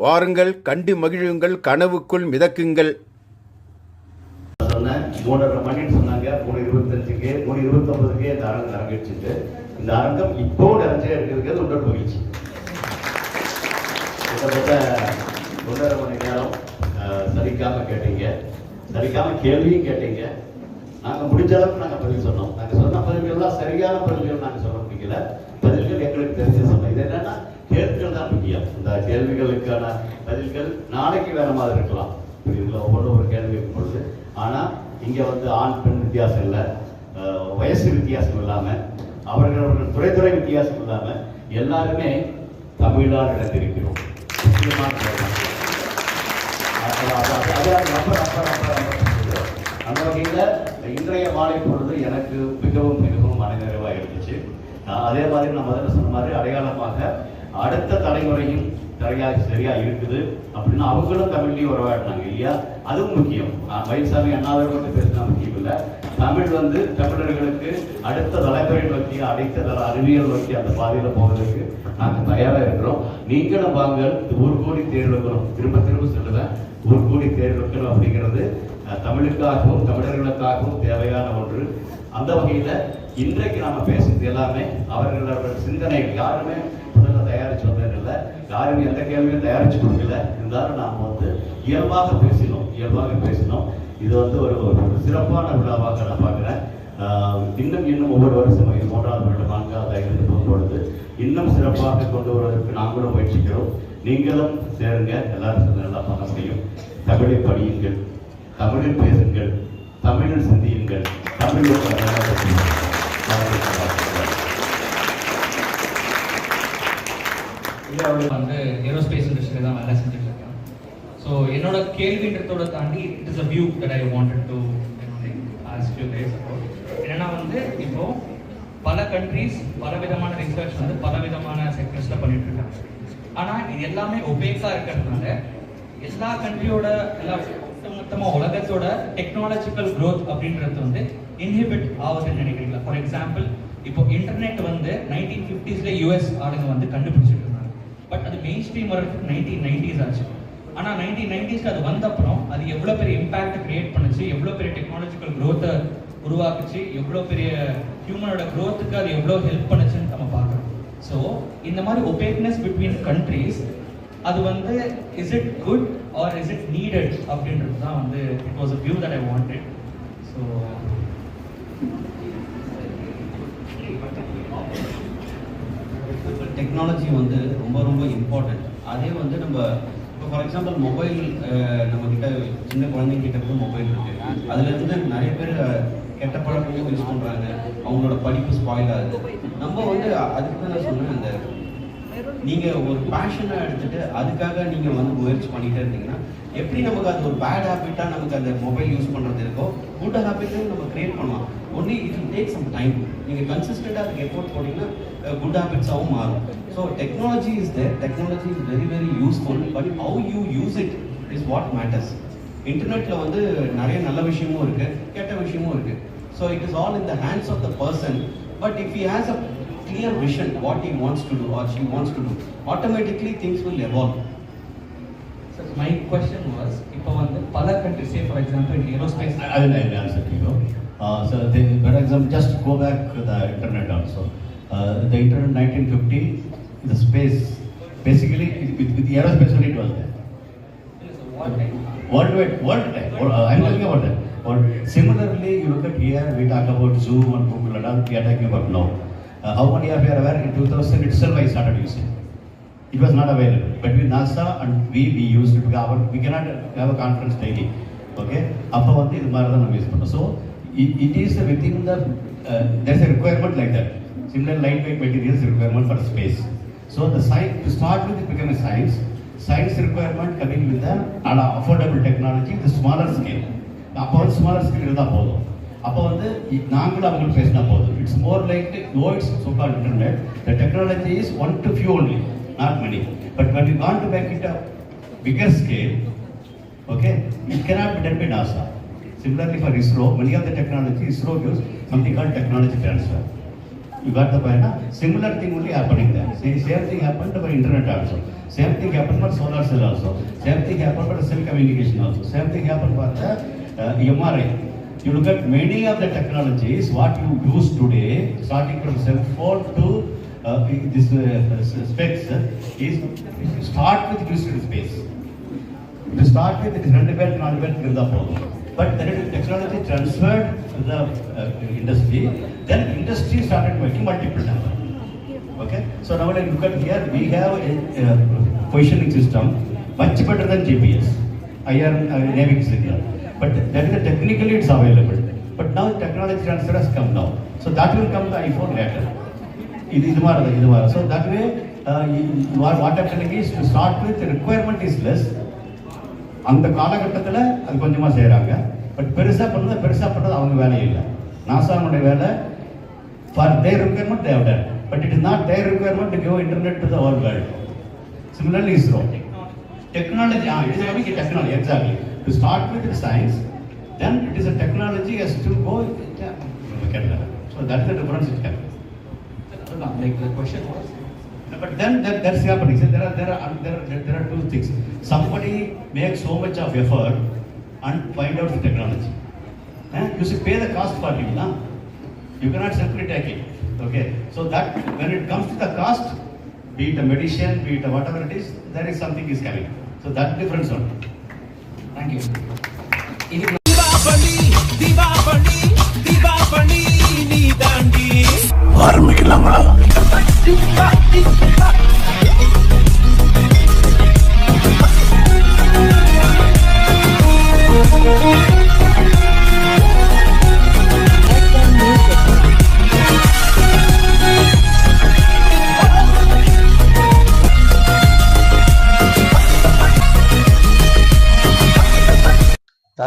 வாருங்கள் கண்டு மகிழுங்கள் கனவுக்குள் மிதக்குங்கள். சொன்னேன் மூணரை மணின்னு சொன்னாங்க மூணு இருபத்தஞ்சுக்கு மூணு இருபத்தொன்பதுக்கு இந்த அரங்கம் அரங்கிடுச்சுட்டு இந்த அரங்கம் இப்போ நிறைஞ்சே இருக்கிறது உடல் மகிழ்ச்சி கிட்டத்தட்ட ஒன்றரை மணி நேரம் அஹ், சலிக்காம கேட்டீங்க. சலிக்காம கேள்வியும் கேட்டீங்க. நாங்க முடிஞ்ச அளவுக்கு நாங்க பதில் சொன்னோம். நாங்க சொன்ன பதில்கள்லாம் சரியான பதில்கள் நாங்க சொல்ல முடியல. பதில்கள் எங்களுக்கு தெரிஞ்ச சொன்னோம் இது என்னன்னா கேள்விகள் தான் முக்கியம். இந்த கேள்விகளுக்கான பதில்கள் நாளைக்கு வேற மாதிரி இருக்கலாம். இதுல ஒவ்வொன்றும் ஒரு கேள்வி இருக்கும் பொழுது ஆனால் இங்கே வந்து ஆண் பெண் வித்தியாசம் இல்லை. வயசு வித்தியாசம் இல்லாமல் அவர்கள் அவர்கள் துறை துறை வித்தியாசம் இல்லாமல் எல்லாருமே தமிழால் இணைந்திருக்கிறோம் அந்த வகையில் இன்றைய மாலை பொழுது எனக்கு மிகவும் மிகவும் மனநிறைவாக இருந்துச்சு. நான் அதே மாதிரி நான் முதல்ல சொன்ன மாதிரி அடையாளமாக அடுத்த தலைமுறையும் சரியா சரியா இருக்குது அப்படின்னு அவங்களும் தமிழ்லையும் உறவாடினாங்க இல்லையா? அதுவும் முக்கியம். வயசாமி மயில்சாமி மட்டும் பேசினா முக்கியம் இல்லை. தமிழ் வந்து தமிழர்களுக்கு அடுத்த தலைமுறை நோக்கி அடுத்த தர அறிவியல் நோக்கி அந்த பாதையில போவதற்கு நாங்கள் தயாரா இருக்கிறோம். நீங்களும் வாங்கள் ஒரு கோடி தேர்வுகளும் திரும்ப திரும்ப சொல்லுவேன் ஒரு கோடி தேர் அப்படிங்கிறது தமிழுக்காகவும் தமிழர்களுக்காகவும் தேவையான ஒன்று. அந்த வகையில் இன்றைக்கு நாம் பேசுறது எல்லாமே அவர்களோட சிந்தனைகள் யாருமே முதல்ல தயாரிச்சு வந்ததில்லை யாரும் எந்த கேள்வியும் தயாரிச்சு கொடுக்கல. இருந்தாலும் நாம் வந்து இயல்பாக பேசினோம் இயல்பாக பேசினோம். இது வந்து ஒரு ஒரு சிறப்பான விழாவாக நான் பார்க்குறேன். ஆஹ் இன்னும் இன்னும் ஒவ்வொரு வருஷம் இது மூன்றாவது வருடம் நான்காவது ஐந்து போகும்பொழுது இன்னும் சிறப்பாக கொண்டு வருவதற்கு நாங்களும் முயற்சிக்கிறோம். நீங்களும் சேருங்க எல்லாரும் சேர்ந்து நல்லா பண்ண முடியும். தமிழை படியுங்கள் தமிழில் பேசுங்கள் தமிழில் சிந்தியுங்கள். வந்து ஏரோஸ்பேஸ் இண்டஸ்ட்ரியில் தான் வேலை செஞ்சுட்டு இருக்கேன். ஸோ என்னோட கேள்வின்றதோட தாண்டி it is a view that I wanted to ask you guys என்னன்னா வந்து இப்போ பல கண்ட்ரீஸ் பல விதமான ரிசர்ச் வந்து பல விதமான செக்டர்ஸில் பண்ணிட்டு இருக்காங்க. ஆனால் இது எல்லாமே ஒபேக்காக இருக்கிறதுனால எல்லா கண்ட்ரியோட எல்லா மொத்தமாக உலகத்தோட டெக்னாலஜிக்கல் க்ரோத் அப்படின்றது வந்து இன்ஹிபிட் ஆகுதுன்னு நினைக்கிறீங்களா? ஃபார் எக்ஸாம்பிள் இப்போ இன்டர்நெட் வந்து நைன்டீன் ஃபிஃப்டிஸ்ல யூஎஸ் ஆளுங்க வந்து கண்டுபிடிச்சிட்டு இருந்தாங்க. பட் அது மெயின் ஸ்ட்ரீம் வரதுக்கு நைன்டீன் நைன்டிஸ் ஆச்சு ஆனால் நைன்டீன் நைன்டிஸ்க்கு அது வந்த அப்புறம் அது எவ்வளோ பெரிய இம்பாக்ட் கிரியேட் பண்ணுச்சு எவ்வளோ பெரிய டெக்னாலஜிக்கல் க்ரோத்தை உருவாக்குச்சு எவ்வளோ பெரிய ஹியூமனோட க்ரோத்துக்கு அது எவ்வளோ ஹெல்ப் பண்ணுச்சுன்னு நம்ம பார்க்குறோம். ஸோ இந்த மாதிரி ஒபேக்னஸ் பிட்வீன் கண்ட்ரீஸ் அது வந்து is it good or is it needed அப்படின்றது தான் வந்து it was a view that I wanted so technology வந்து ரொம்ப ரொம்ப இம்பார்ட்டன்ட் அதே வந்து நம்ம இப்போ ஃபார் எக்ஸாம்பிள் மொபைல் நம்ம கிட்ட சின்ன குழந்தைங்கிட்ட கூட மொபைல் இருக்கு. அதுல இருந்து நிறைய பேர் கெட்ட பழக்கமும் யூஸ் பண்றாங்க. அவங்களோட படிப்பு ஸ்பாயில் ஆகுது. நம்ம வந்து அதுக்கு தான் நான் சொன்னேன் அந்த நீங்கள் ஒரு பேஷனாக எடுத்துட்டு அதுக்காக நீங்கள் வந்து முயற்சி பண்ணிகிட்டே இருந்தீங்கன்னா எப்படி நமக்கு அது ஒரு பேட் ஹேபிட்டாக நமக்கு அந்த மொபைல் யூஸ் பண்ணுறது இருக்கோ குட் ஹேபிட்டையும் நம்ம க்ரியேட் பண்ணலாம். Only it will take some time நீங்கள் கன்சிஸ்டண்ட்டாக அதுக்கு எஃபோர்ட் போனீங்கன்னா குட் ஹேபிட்ஸாகவும் மாறும். So technology is there technology is very very useful but how you use it is what matters இன்டர்நெட்டில் வந்து நிறைய நல்ல விஷயமும் இருக்குது கெட்ட விஷயமும் இருக்குது so it is all in the hands of the person but if he has a clear vision what he wants to do or she wants to do automatically things will evolve So my question was, இப்போ வந்து பல countries, say for example in aerospace, I I will I will answer to you. Uh, so, the, for example, just go back to the internet also. Uh, the internet 1950, the space, basically with, with the aerospace only it was there. Worldwide, world time. World- uh, I'm talking about that. World. Similarly, you look at here, we talk about Zoom and Google and all, we are talking about now. Uh, how many of you are aware in 2000 itself I started using? It was not available. Between NASA and we, we used it. Our, we cannot have a conference daily. Okay? அப்போ வந்து இது மாதிரி தான் நம்ம use பண்ணோம் so it is within the there's a requirement like that. Similar lightweight materials requirement for space. So the science, to start with, it became a science. Science requirement coming with an an affordable technology, the smaller scale. அப்போ வந்து smaller scale இருந்தால் போதும் அப்போ வந்து இ- நாங்களும் அவங்களுக்கு பேசினா போதும் it's more like no it's so called internet the technology is one to few only not many but when you want to make it a bigger scale okay it cannot be done by NASA similarly for ISRO many of the technology ISRO gives something called technology transfer you got the point huh? similar thing only happening there same, same thing happened for internet also same thing happened for solar cell also same thing happened for cell communication also same thing happened for the uh, MRI you look at many of the technologies, what you use today, starting from cell phone to uh, this uh, specs, uh, is start with crystal space. To start with, it is relevant, non relevant, But then technology transferred to the uh, industry. Then industry started making multiple numbers. Okay, so now when I look at here, we have a positioning system much better than GPS, IR uh, naming signal. But that is technically it's available. But now technology transfer has come now. So that will come the iPhone later. இது இது மாதிரி தான் இது மாதிரி so that way what ஆப்ஷனுக்கு is to start with requirement is less அந்த காலகட்டத்தில் அது கொஞ்சமாக செய்கிறாங்க பட் பெருசாக பண்ணுறது பெருசாக பண்ணுறது அவங்க வேலை இல்லை. நாசாவுடைய வேலை for their requirement Dev date but it is not their requirement to give internet to the whole world similarly ISRO technology uh இது is technology a to start with the science then it is a technology has to go so that is the difference it can Like the question was. No, But then that, that's happening. So there are there are there are, there are two things. Somebody makes so much of effort and find out the technology. Eh? You should pay the cost for it, na? You cannot simply take it. Okay. So that when it comes to the cost, be it a medicine, be it a whatever it is, there is something is coming. So that difference one. Thank you. இது